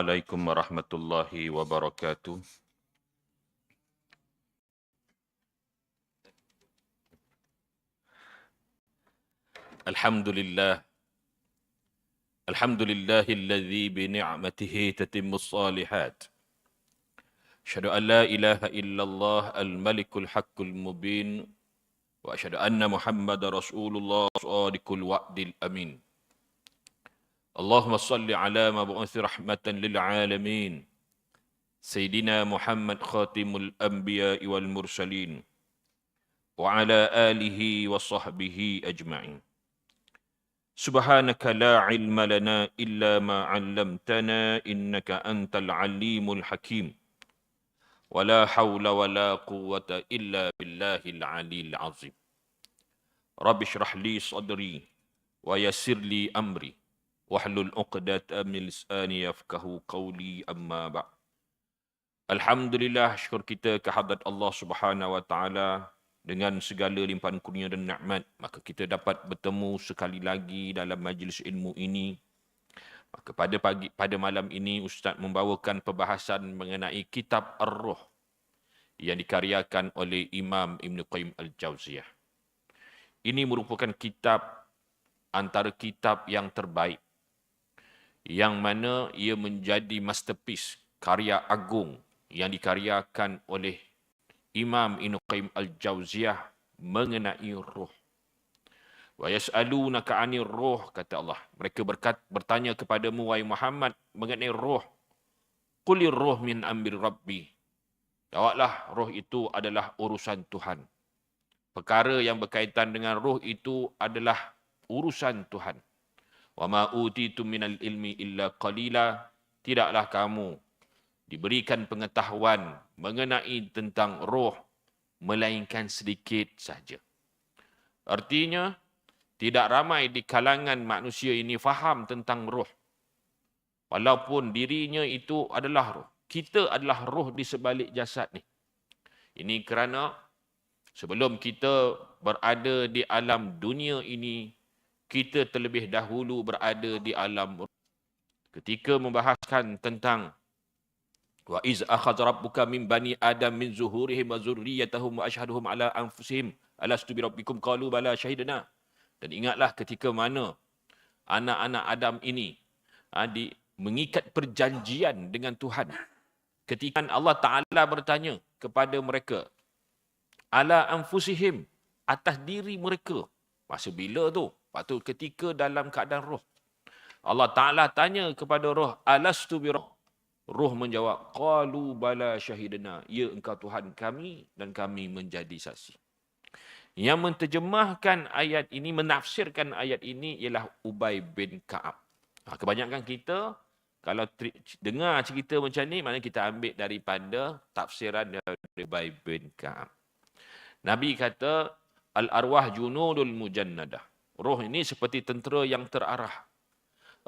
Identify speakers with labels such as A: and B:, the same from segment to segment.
A: عليكم ورحمة الله وبركاته. الحمد لله. الحمد لله الذي بنعمته تتم الصالحات. أشهد أن لا إله إلا الله الملك الحق المبين وأشهد أن محمد رسول الله صادق الوعد الأمين. اللهم صل على مبعوث رحمة للعالمين. سيدنا محمد خاتم الأنبياء والمرسلين. وعلى آله وصحبه أجمعين. سبحانك لا علم لنا إلا ما علمتنا إنك أنت العليم الحكيم. ولا حول ولا قوة إلا بالله العلي العظيم. رب اشرح لي صدري ويسر لي أمري. wahlul عقدة amil sani yafkahu qawli amma ba' Alhamdulillah syukur kita kehadrat Allah Subhanahu wa taala dengan segala limpahan kurnia dan nikmat. Maka kita dapat bertemu sekali lagi dalam majlis ilmu ini. Maka pada pagi pada malam ini ustaz membawakan perbahasan mengenai kitab ar-ruh yang dikaryakan oleh Imam Ibn Qayyim al-Jauziyah. Ini merupakan kitab antara kitab yang terbaik yang mana ia menjadi masterpiece karya agung yang dikaryakan oleh Imam Ibn Qayyim Al-Jauziyah mengenai roh. Wa yas'alunaka 'anil roh kata Allah. Mereka berkat, bertanya kepadamu wahai Muhammad mengenai roh. Qulir roh min amri rabbi. Jawablah roh itu adalah urusan Tuhan. Perkara yang berkaitan dengan roh itu adalah urusan Tuhan. Wa ma utitu minal ilmi illa qalila. Tidaklah kamu diberikan pengetahuan mengenai tentang roh melainkan sedikit saja. Artinya tidak ramai di kalangan manusia ini faham tentang roh. Walaupun dirinya itu adalah roh. Kita adalah roh di sebalik jasad ni. Ini kerana sebelum kita berada di alam dunia ini, kita terlebih dahulu berada di alam. Ketika membahaskan tentang Wa iz akhadha rabbuka min bani Adam min zuhurihim wa zurriyyatahum wa ashhaduhum ala anfusihim alastu bi rabbikum qalu bala syahidna. Dan ingatlah ketika mana anak-anak Adam ini ha, di, mengikat perjanjian dengan Tuhan. Ketika Allah Ta'ala bertanya kepada mereka, ala anfusihim, atas diri mereka. Masa bila tu? Waktu ketika dalam keadaan roh. Allah Ta'ala tanya kepada roh, alastu bi rabbikum Roh menjawab, qalu bala syahidna. Ya engkau Tuhan kami dan kami menjadi saksi. Yang menterjemahkan ayat ini, menafsirkan ayat ini ialah Ubay bin Ka'ab. Ha, kebanyakan kita, kalau dengar cerita macam ni, mana kita ambil daripada tafsiran dari Ubay bin Ka'ab. Nabi kata, Al-arwah junudul mujannadah. Roh ini seperti tentera yang terarah.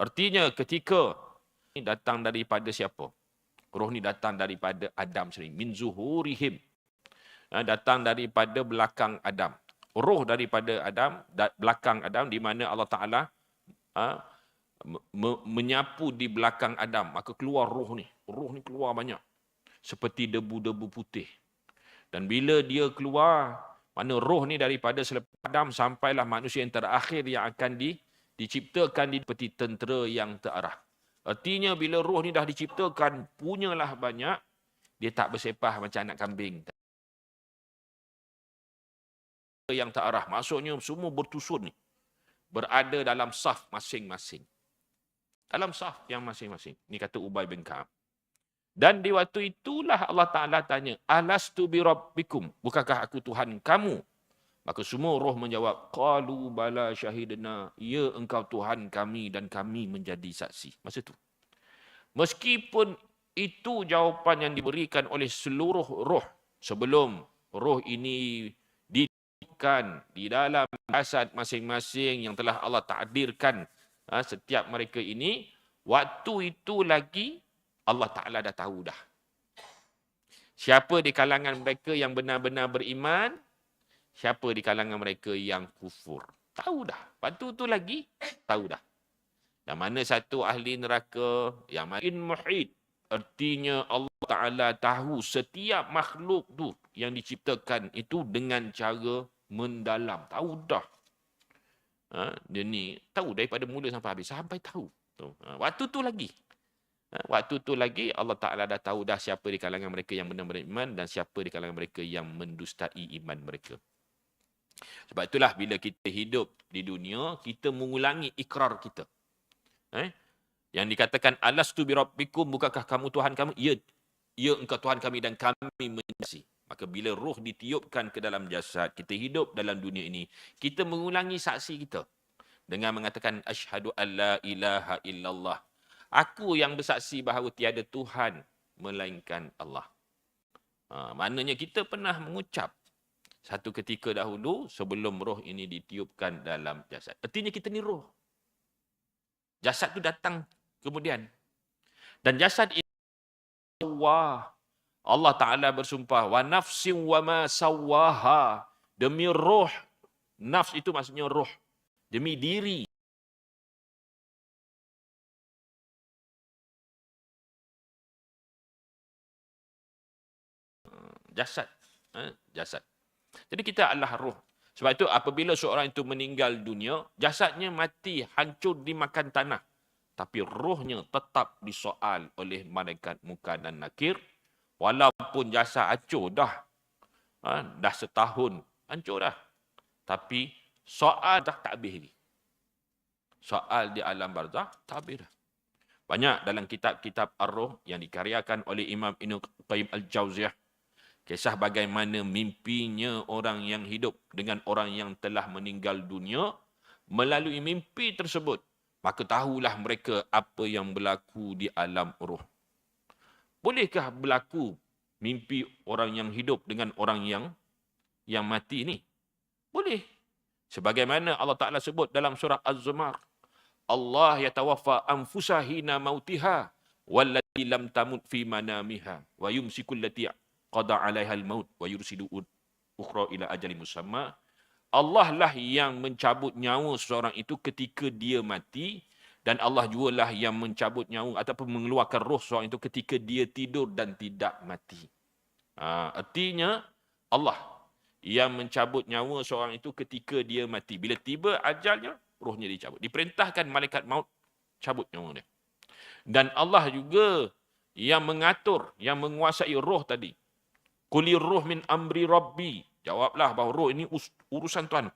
A: Artinya ketika ni datang daripada siapa? Roh ni datang daripada Adam sendiri. Min zuhurihim. Ha, datang daripada belakang Adam. Roh daripada Adam, belakang Adam di mana Allah Ta'ala ha, menyapu di belakang Adam. Maka keluar roh ni. Roh ni keluar banyak. Seperti debu-debu putih. Dan bila dia keluar, mana roh ni daripada selepas Adam sampailah manusia yang terakhir yang akan di, diciptakan di seperti tentera yang terarah. Artinya bila roh ni dah diciptakan, punyalah banyak, dia tak bersepah macam anak kambing. Yang tak arah. Maksudnya semua bertusun ni. Berada dalam saf masing-masing. Dalam saf yang masing-masing. Ini kata Ubay bin Ka'ab. Dan di waktu itulah Allah Ta'ala tanya, Alastu bi rabbikum? Bukankah aku Tuhan kamu? Maka semua roh menjawab, Qalu bala syahidna, ya engkau Tuhan kami dan kami menjadi saksi. Masa itu. Meskipun itu jawapan yang diberikan oleh seluruh roh sebelum roh ini diberikan di dalam jasad masing-masing yang telah Allah takdirkan ha, setiap mereka ini, waktu itu lagi Allah Ta'ala dah tahu dah. Siapa di kalangan mereka yang benar-benar beriman, siapa di kalangan mereka yang kufur. Tahu dah. Waktu tu lagi, tahu dah. Yang mana satu ahli neraka, yang makin muhid. Artinya Allah Ta'ala tahu setiap makhluk tu yang diciptakan itu dengan cara mendalam. Tahu dah. Ha, dia ni tahu daripada mula sampai habis. Sampai tahu. Ha, waktu tu lagi. Ha, waktu tu lagi Allah Ta'ala dah tahu dah siapa di kalangan mereka yang benar beriman dan siapa di kalangan mereka yang mendustai iman mereka. Sebab itulah bila kita hidup di dunia, kita mengulangi ikrar kita. Eh? Yang dikatakan alastu bi rabbikum bukankah kamu Tuhan kami? Ya, ya engkau Tuhan kami dan kami menyaksikan. Maka bila roh ditiupkan ke dalam jasad, kita hidup dalam dunia ini, kita mengulangi saksi kita dengan mengatakan asyhadu alla ilaha illallah. Aku yang bersaksi bahawa tiada Tuhan melainkan Allah. Ha, maknanya kita pernah mengucap satu ketika dahulu sebelum roh ini ditiupkan dalam jasad. Artinya kita ni roh. Jasad tu datang kemudian. Dan jasad ini wah Allah Taala bersumpah wa nafsin wa ma sawaha demi roh nafs itu maksudnya roh demi diri jasad eh, jasad jadi kita adalah roh sebab itu apabila seorang itu meninggal dunia jasadnya mati hancur dimakan tanah tapi rohnya tetap disoal oleh malaikat muka dan nakir Walaupun jasa hancur dah. Ha, dah setahun hancur dah. Tapi soal dah tak habis lagi. Soal di alam barzah tak habis dah. Banyak dalam kitab-kitab ar-ruh yang dikaryakan oleh Imam Ibn Qayyim Al-Jawziyah. Kisah bagaimana mimpinya orang yang hidup dengan orang yang telah meninggal dunia. Melalui mimpi tersebut. Maka tahulah mereka apa yang berlaku di alam ruh. Bolehkah berlaku mimpi orang yang hidup dengan orang yang yang mati ni? Boleh. Sebagaimana Allah Ta'ala sebut dalam surah Az-Zumar. Allah yatawaffa anfusahina mautiha wallati lam tamut fi manamiha wa yumsiku allati qada alaiha al-maut wa yursidu ukhra ila ajali musamma. Allah lah yang mencabut nyawa seseorang itu ketika dia mati dan Allah jualah yang mencabut nyawa ataupun mengeluarkan roh seorang itu ketika dia tidur dan tidak mati. Ha, artinya Allah yang mencabut nyawa seorang itu ketika dia mati. Bila tiba ajalnya, rohnya dicabut. Diperintahkan malaikat maut cabut nyawa dia. Dan Allah juga yang mengatur, yang menguasai roh tadi. Kuli roh min amri rabbi. Jawablah bahawa roh ini urusan Tuhan.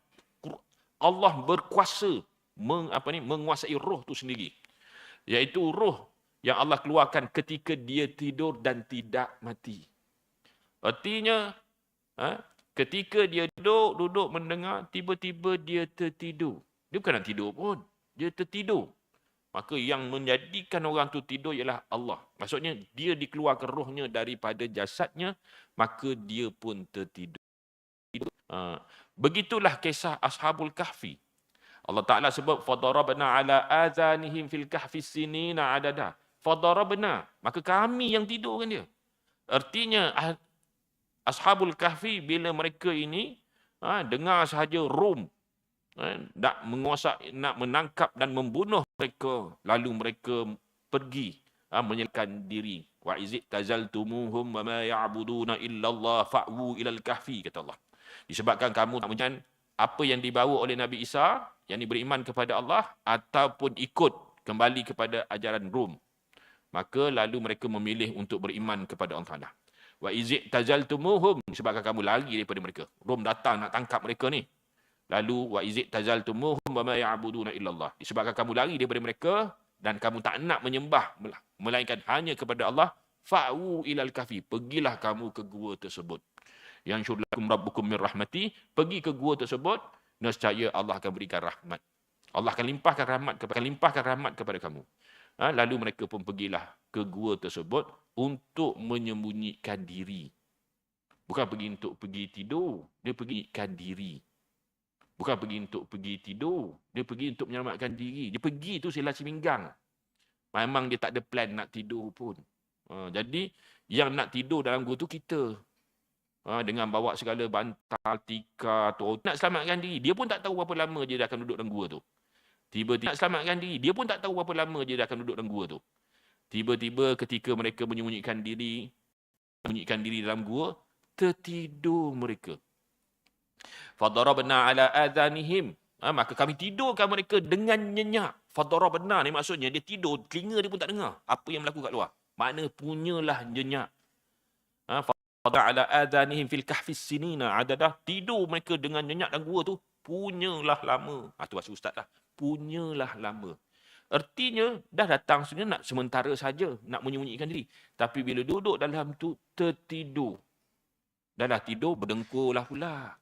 A: Allah berkuasa meng, apa ni menguasai roh tu sendiri. Iaitu roh yang Allah keluarkan ketika dia tidur dan tidak mati. Artinya ha, ketika dia duduk duduk mendengar tiba-tiba dia tertidur. Dia bukan nak tidur pun dia tertidur. Maka yang menjadikan orang tu tidur ialah Allah Maksudnya dia dikeluarkan rohnya daripada jasadnya maka dia pun tertidur. Ha, begitulah kisah ashabul kahfi. Allah Taala sebut fadarabna ala azanihim fil kahfi sinina adada. Fadarabna maka kami yang tidurkan dia. Artinya ah, ashabul kahfi bila mereka ini ha, dengar sahaja rum ha, nak menguasai nak menangkap dan membunuh mereka lalu mereka pergi ha, menyelakan diri. Wa izid tazaltumuhum wa ma ya'buduna illallah fa'wu ilal kahfi kata Allah. Disebabkan kamu tak menjan apa yang dibawa oleh Nabi Isa yang beriman kepada Allah ataupun ikut kembali kepada ajaran Rom. Maka lalu mereka memilih untuk beriman kepada Allah Taala. Wa izi tazaltumuhum sebabkan kamu lari daripada mereka. Rom datang nak tangkap mereka ni. Lalu wa izi tazaltumuhum wa ma ya'buduna illallah. Disebabkan kamu lari daripada mereka dan kamu tak nak menyembah melainkan hanya kepada Allah, fa'u ilal kafi. Pergilah kamu ke gua tersebut. Yang syurlakum rabbukum min rahmati, pergi ke gua tersebut nescaya Allah akan berikan rahmat. Allah akan limpahkan rahmat kepada limpahkan rahmat kepada kamu. Ha, lalu mereka pun pergilah ke gua tersebut untuk menyembunyikan diri. Bukan pergi untuk pergi tidur, dia pergi ikan diri. Bukan pergi untuk pergi tidur, dia pergi untuk menyelamatkan diri. Dia pergi tu sila ciminggang. Memang dia tak ada plan nak tidur pun. Ha, jadi yang nak tidur dalam gua tu kita ha, dengan bawa segala bantal, tika, atau nak selamatkan diri. Dia pun tak tahu berapa lama dia akan duduk dalam gua tu. Tiba-tiba nak selamatkan diri. Dia pun tak tahu berapa lama dia akan duduk dalam gua tu. Tiba-tiba ketika mereka menyembunyikan diri, menyembunyikan diri dalam gua, tertidur mereka. Fadarabna ala adhanihim. Ha, maka kami tidurkan mereka dengan nyenyak. Fadarabna ni maksudnya dia tidur, telinga dia pun tak dengar apa yang berlaku kat luar. Makna punyalah nyenyak. Ha, Fadarabna ala adhanihim fil kahfis sinina adadah. Tidur mereka dengan nyenyak dalam gua tu, punyalah lama. Ha, tu maksud ustaz lah. Punyalah lama. Artinya dah datang sebenarnya nak sementara saja nak menyembunyikan diri. Tapi bila duduk dalam tu tertidur. Dah lah tidur berdengkurlah pula.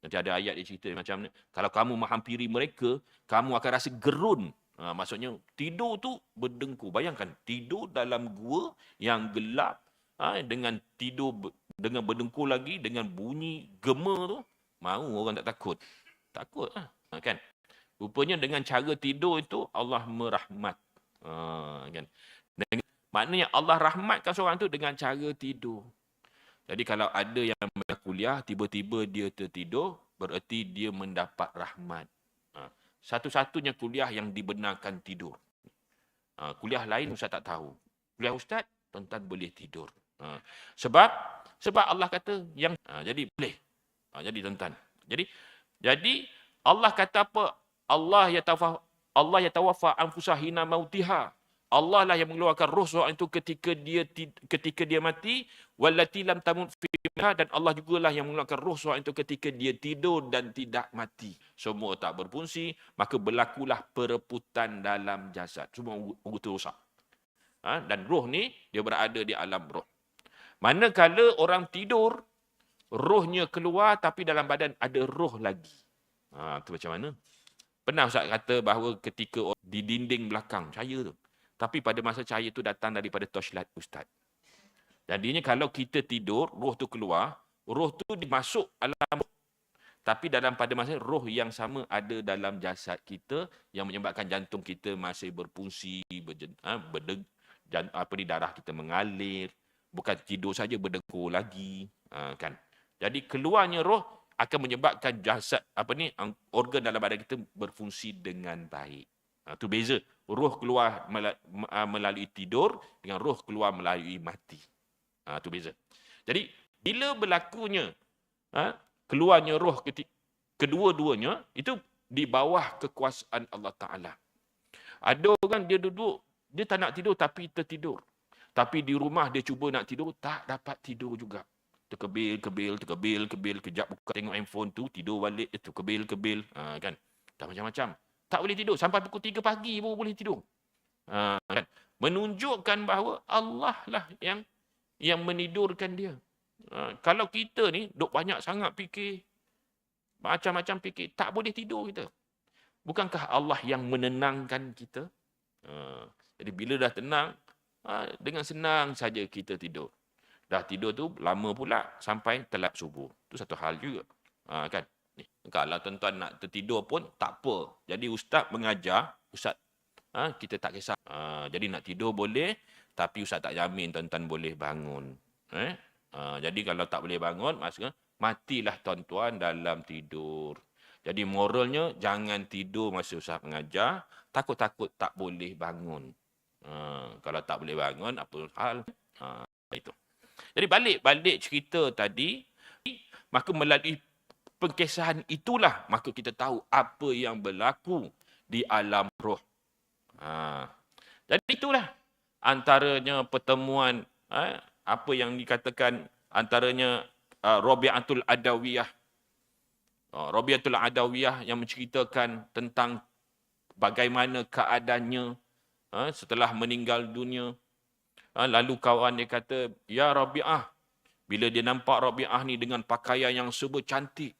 A: Nanti ada ayat dia cerita macam ni. Kalau kamu menghampiri mereka, kamu akan rasa gerun. Ha, maksudnya tidur tu berdengkur. Bayangkan tidur dalam gua yang gelap ha, dengan tidur dengan berdengkur lagi dengan bunyi gema tu. Mau orang tak takut. Takut ha, kan? Rupanya dengan cara tidur itu Allah merahmat. Ha, kan? Dengan, maknanya Allah rahmatkan seorang tu dengan cara tidur. Jadi kalau ada yang kuliah, tiba-tiba dia tertidur, bererti dia mendapat rahmat. Ha. Satu-satunya kuliah yang dibenarkan tidur. Ha. Kuliah lain Ustaz tak tahu. Kuliah Ustaz, tuan-tuan boleh tidur. Ha. Sebab sebab Allah kata yang jadi boleh. Jadi tuan-tuan. Jadi jadi Allah kata apa? Allah ya tawafa Allah ya tawafa anfusahina mautiha. Allah lah yang mengeluarkan roh seorang itu ketika dia ketika dia mati wallati lam tamut fiha dan Allah juga lah yang mengeluarkan roh seorang itu ketika dia tidur dan tidak mati. Semua tak berfungsi maka berlakulah pereputan dalam jasad. Semua anggota rosak. Ha? dan roh ni dia berada di alam roh manakala orang tidur rohnya keluar tapi dalam badan ada roh lagi. Ha tu macam mana? Pernah ustaz kata bahawa ketika di dinding belakang cahaya tu tapi pada masa cahaya itu datang daripada torchlight ustaz. Jadinya kalau kita tidur, roh tu keluar, roh tu dimasuk alam tapi dalam pada masa roh yang sama ada dalam jasad kita yang menyebabkan jantung kita masih berfungsi, berjen, ha, berdeg, jan, apa ni darah kita mengalir, bukan tidur saja berdengkur lagi, ha, kan. Jadi keluarnya roh akan menyebabkan jasad apa ni organ dalam badan kita berfungsi dengan baik. Ha, tu beza. Roh keluar ha, melalui tidur dengan roh keluar melalui mati. Ha, tu beza. Jadi, bila berlakunya ha, keluarnya roh kedua-duanya, itu di bawah kekuasaan Allah Ta'ala. Ada orang dia duduk, dia tak nak tidur tapi tertidur. Tapi di rumah dia cuba nak tidur, tak dapat tidur juga. Terkebil, kebil, terkebil, kebil, kejap buka tengok handphone tu, tidur balik, itu kebil, kebil. Ha, kan? Tak macam-macam tak boleh tidur sampai pukul 3 pagi baru boleh tidur. Ha, kan? Menunjukkan bahawa Allah lah yang yang menidurkan dia. Ha, kalau kita ni duk banyak sangat fikir macam-macam fikir tak boleh tidur kita. Bukankah Allah yang menenangkan kita? Ha, jadi bila dah tenang ha, dengan senang saja kita tidur. Dah tidur tu lama pula sampai telat subuh. Tu satu hal juga. Ha, kan? Kalau tuan-tuan nak tertidur pun tak apa. Jadi ustaz mengajar, ustaz ha, kita tak kisah. Ha, jadi nak tidur boleh tapi ustaz tak jamin tuan-tuan boleh bangun. Eh? Ha, jadi kalau tak boleh bangun maksudnya matilah tuan-tuan dalam tidur. Jadi moralnya jangan tidur masa ustaz mengajar, takut-takut tak boleh bangun. Ha, kalau tak boleh bangun apa hal? Ha, itu. Jadi balik-balik cerita tadi maka melalui pengkesahan itulah maka kita tahu apa yang berlaku di alam roh. Ha. Jadi itulah antaranya pertemuan ha, apa yang dikatakan antaranya uh, Rabi'atul Adawiyah. Uh, Rabi'atul Adawiyah yang menceritakan tentang bagaimana keadaannya uh, setelah meninggal dunia. Uh, lalu kawan dia kata, Ya Rabi'ah, bila dia nampak Rabi'ah ni dengan pakaian yang super cantik,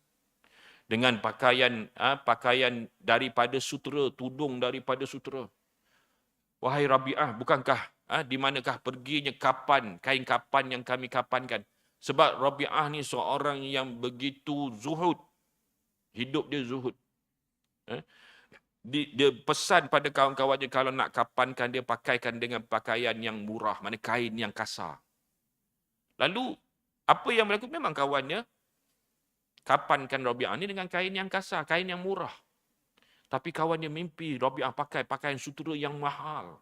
A: dengan pakaian ha, pakaian daripada sutera, tudung daripada sutera. Wahai Rabi'ah, bukankah ha, di manakah perginya kapan, kain kapan yang kami kapankan? Sebab Rabi'ah ni seorang yang begitu zuhud. Hidup dia zuhud. Ha? Dia pesan pada kawan-kawannya kalau nak kapankan dia pakaikan dengan pakaian yang murah, mana kain yang kasar. Lalu apa yang berlaku memang kawannya kapankan Rabi'ah ni dengan kain yang kasar, kain yang murah. Tapi kawan dia mimpi Rabi'ah pakai pakaian sutera yang mahal.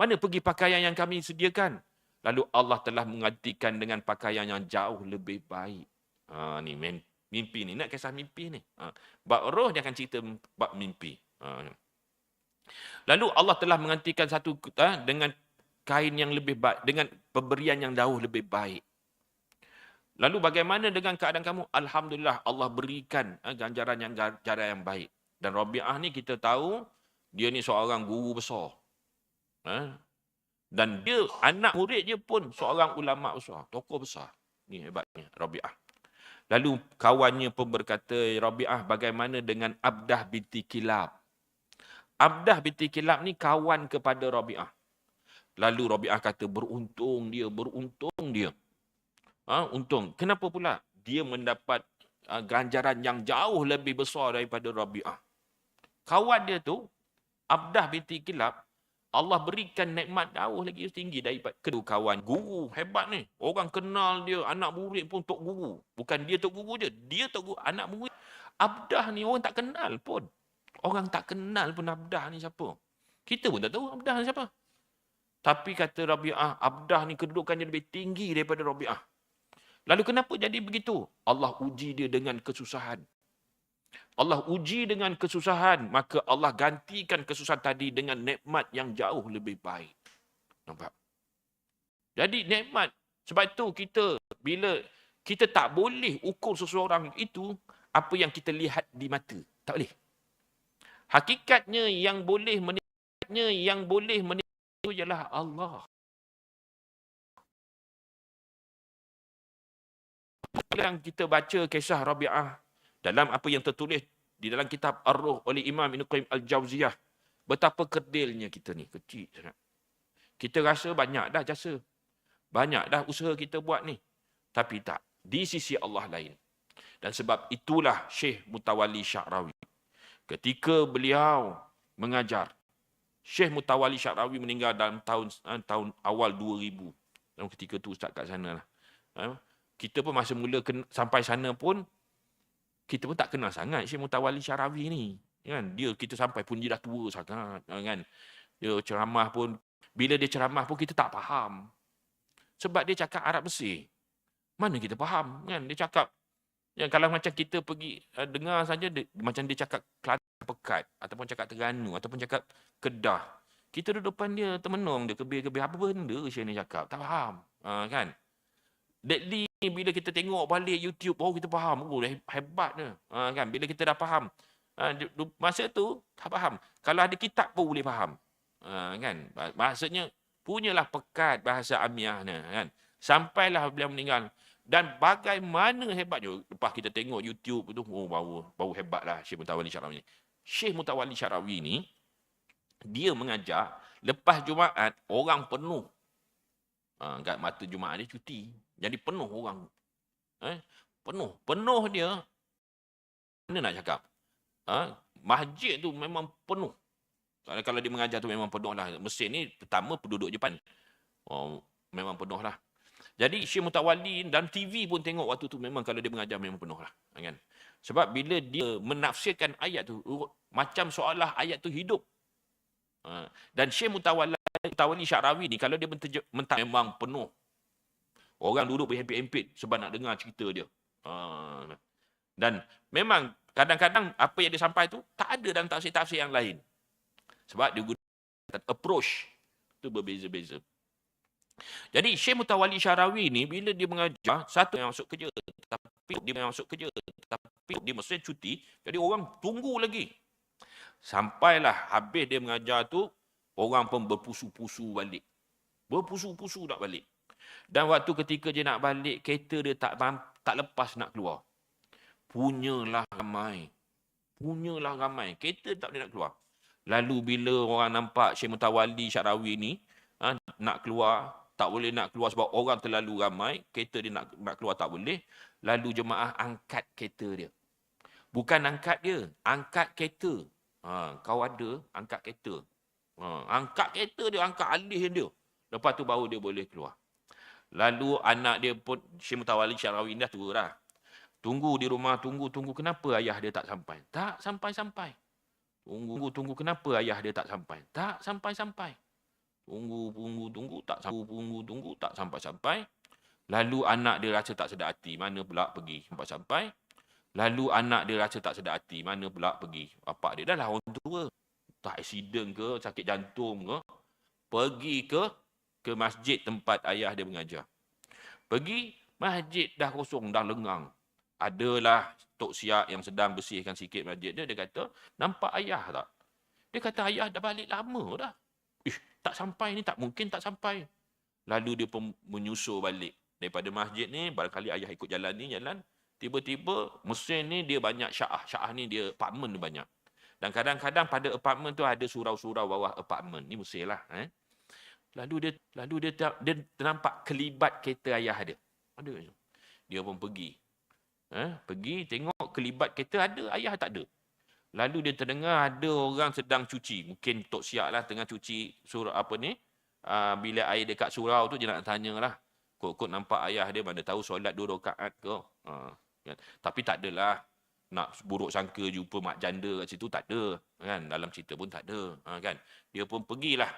A: Mana pergi pakaian yang kami sediakan? Lalu Allah telah menggantikan dengan pakaian yang jauh lebih baik. Ha, ni mimpi ni. Nak kisah mimpi ni. Ha, bab roh dia akan cerita bab mimpi. Ha. Lalu Allah telah menggantikan satu ha, dengan kain yang lebih baik. Dengan pemberian yang jauh lebih baik. Lalu bagaimana dengan keadaan kamu? Alhamdulillah Allah berikan ha, ganjaran yang ganjaran yang baik. Dan Rabi'ah ni kita tahu dia ni seorang guru besar. Ha? Dan dia anak murid dia pun seorang ulama besar, tokoh besar. Ni hebatnya Rabi'ah. Lalu kawannya pun berkata, Rabi'ah bagaimana dengan Abdah binti Kilab? Abdah binti Kilab ni kawan kepada Rabi'ah. Lalu Rabi'ah kata, beruntung dia, beruntung dia. Ha, untung. Kenapa pula? Dia mendapat uh, ganjaran yang jauh lebih besar daripada Rabi'ah kawan dia tu, Abdah binti Kilab, Allah berikan nikmat jauh lagi tinggi daripada kedua kawan. Guru hebat ni. Orang kenal dia, anak murid pun tok guru. Bukan dia tok guru je, dia tok guru, anak murid. Abdah ni orang tak kenal pun. Orang tak kenal pun Abdah ni siapa. Kita pun tak tahu Abdah ni siapa. Tapi kata Rabi'ah, Abdah ni kedudukannya lebih tinggi daripada Rabi'ah. Lalu kenapa jadi begitu? Allah uji dia dengan kesusahan. Allah uji dengan kesusahan, maka Allah gantikan kesusahan tadi dengan nikmat yang jauh lebih baik. Nampak? Jadi nikmat. Sebab itu kita bila kita tak boleh ukur seseorang itu apa yang kita lihat di mata. Tak boleh. Hakikatnya yang boleh menikmatnya yang boleh menikmatnya ialah Allah. Yang kita baca kisah Rabi'ah dalam apa yang tertulis di dalam kitab Ar-Ruh oleh Imam Ibn Qayyim Al-Jawziyah. Betapa kerdilnya kita ni. Kecil sangat. Kita rasa banyak dah jasa. Banyak dah usaha kita buat ni. Tapi tak. Di sisi Allah lain. Dan sebab itulah Syekh Mutawali Syarawi. Ketika beliau mengajar. Syekh Mutawali Syarawi meninggal dalam tahun eh, tahun awal 2000. Dalam ketika tu Ustaz kat sana lah. Kita pun masa mula sampai sana pun kita pun tak kenal sangat Syekh Mutawali Syarawi ni. Kan? Dia kita sampai pun dia dah tua sangat. Kan? Dia ceramah pun, bila dia ceramah pun kita tak faham. Sebab dia cakap Arab bersih. Mana kita faham? Kan? Dia cakap, ya, kalau macam kita pergi uh, dengar saja, macam dia cakap Kelantan Pekat, ataupun cakap Terengganu, ataupun cakap Kedah. Kita duduk depan dia, termenung dia, kebir-kebir. Apa benda Syekh ni cakap? Tak faham. Uh, kan? Deadly bila kita tengok balik YouTube baru kita faham. Oh hebat dia. Ha, kan? Bila kita dah faham. Ha, masa tu tak faham. Kalau ada kitab pun boleh faham. Ha, kan? Maksudnya punyalah pekat bahasa amiahnya kan? Sampailah beliau meninggal. Dan bagaimana hebatnya lepas kita tengok YouTube tu oh baru baru hebatlah Syekh Mutawali Syarawi ni. Syekh Mutawali Syarawi ni dia mengajar lepas Jumaat orang penuh. Ha, kat mata Jumaat dia cuti jadi penuh orang. Eh? Penuh. Penuh dia. Mana nak cakap? Ha? Masjid tu memang penuh. Kalau, kalau dia mengajar tu memang penuh lah. Mesir ni pertama penduduk Jepun. Oh, memang penuh lah. Jadi Syekh Mutawali dan TV pun tengok waktu tu memang kalau dia mengajar memang penuh lah. Kan? Sebab bila dia menafsirkan ayat tu, macam seolah ayat tu hidup. Ha. Dan Syekh Mutawali, Mutawali Syarawi ni, kalau dia mentah memang penuh. Orang duduk berhempit-hempit sebab nak dengar cerita dia. Ha. Dan memang kadang-kadang apa yang dia sampai tu tak ada dalam tafsir-tafsir yang lain. Sebab dia guna approach tu berbeza-beza. Jadi Syekh Mutawali Syarawi ni bila dia mengajar satu yang masuk kerja tapi dia masuk kerja tapi dia mesti cuti jadi orang tunggu lagi. Sampailah habis dia mengajar tu orang pun berpusu-pusu balik. Berpusu-pusu nak balik. Dan waktu ketika dia nak balik, kereta dia tak tak lepas nak keluar. Punyalah ramai. Punyalah ramai. Kereta tak boleh nak keluar. Lalu bila orang nampak Syekh Mutawali Syarawi ni, ha, nak keluar, tak boleh nak keluar sebab orang terlalu ramai, kereta dia nak, nak keluar tak boleh. Lalu jemaah angkat kereta dia. Bukan angkat dia, angkat kereta. Ha, kau ada, angkat kereta. Ha, angkat kereta dia, angkat alih dia. Lepas tu baru dia boleh keluar. Lalu anak dia pun Syekh Mutawali Syarawi dah dah. Tunggu di rumah, tunggu, tunggu. Kenapa ayah dia tak sampai? Tak sampai-sampai. Tunggu, tunggu. Kenapa ayah dia tak sampai? Tak sampai-sampai. Tunggu, tunggu, tunggu. Tak sampai, tunggu, tunggu. Tak sampai-sampai. Lalu anak dia rasa tak sedar hati. Mana pula pergi? Sampai-sampai. Lalu anak dia rasa tak sedar hati. Mana pula pergi? Bapak dia dah lah orang tua. Tak accident ke, sakit jantung ke. Pergi ke ke masjid tempat ayah dia mengajar. Pergi, masjid dah kosong, dah lengang. Adalah Tok Siak yang sedang bersihkan sikit masjid dia. Dia kata, nampak ayah tak? Dia kata, ayah dah balik lama dah. Ish, tak sampai ni, tak mungkin tak sampai. Lalu dia pun menyusul balik. Daripada masjid ni, barangkali ayah ikut jalan ni, jalan. Tiba-tiba, mesin ni dia banyak sya'ah. Sya'ah ni dia apartmen dia banyak. Dan kadang-kadang pada apartmen tu ada surau-surau bawah apartmen. Ni mesti lah. Eh? Lalu dia lalu dia dia ternampak kelibat kereta ayah dia. Ada. Dia pun pergi. Eh, pergi tengok kelibat kereta ada, ayah tak ada. Lalu dia terdengar ada orang sedang cuci. Mungkin Tok Siak lah tengah cuci surau apa ni. Uh, bila air dekat surau tu dia nak tanya lah. Kok-kok nampak ayah dia mana tahu solat dua rakaat ke. Uh, kan? Tapi tak adalah nak buruk sangka jumpa mak janda kat situ tak ada. Kan? Dalam cerita pun tak ada. Uh, kan? Dia pun pergilah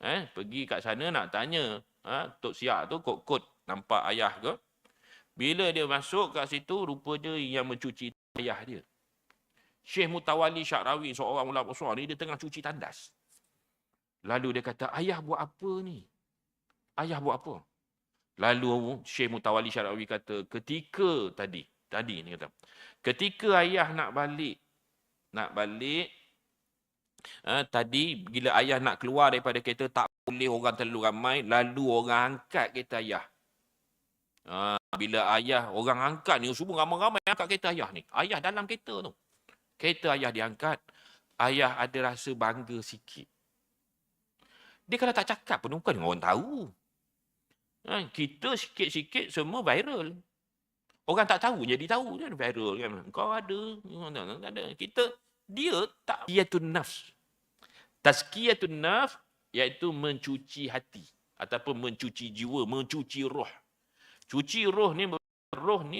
A: eh, pergi kat sana nak tanya ha, Tok Siak tu kot-kot nampak ayah ke. Bila dia masuk kat situ, rupa dia yang mencuci ayah dia. Syekh Mutawali Syarawi, seorang ulama besar ni, dia tengah cuci tandas. Lalu dia kata, ayah buat apa ni? Ayah buat apa? Lalu Syekh Mutawali Syarawi kata, ketika tadi, tadi ni kata, ketika ayah nak balik, nak balik, Ha, tadi bila ayah nak keluar daripada kereta tak boleh orang terlalu ramai lalu orang angkat kereta ayah. Ha, bila ayah orang angkat ni semua ramai-ramai angkat kereta ayah ni. Ayah dalam kereta tu. Kereta ayah diangkat. Ayah ada rasa bangga sikit. Dia kalau tak cakap pun bukan orang tahu. Ha, kita sikit-sikit semua viral. Orang tak tahu jadi tahu dia viral kan. Kau ada. ada. Kita dia tak tazkiyatun nafs. Tazkiyatun nafs iaitu mencuci hati ataupun mencuci jiwa, mencuci roh. Cuci roh ni roh ni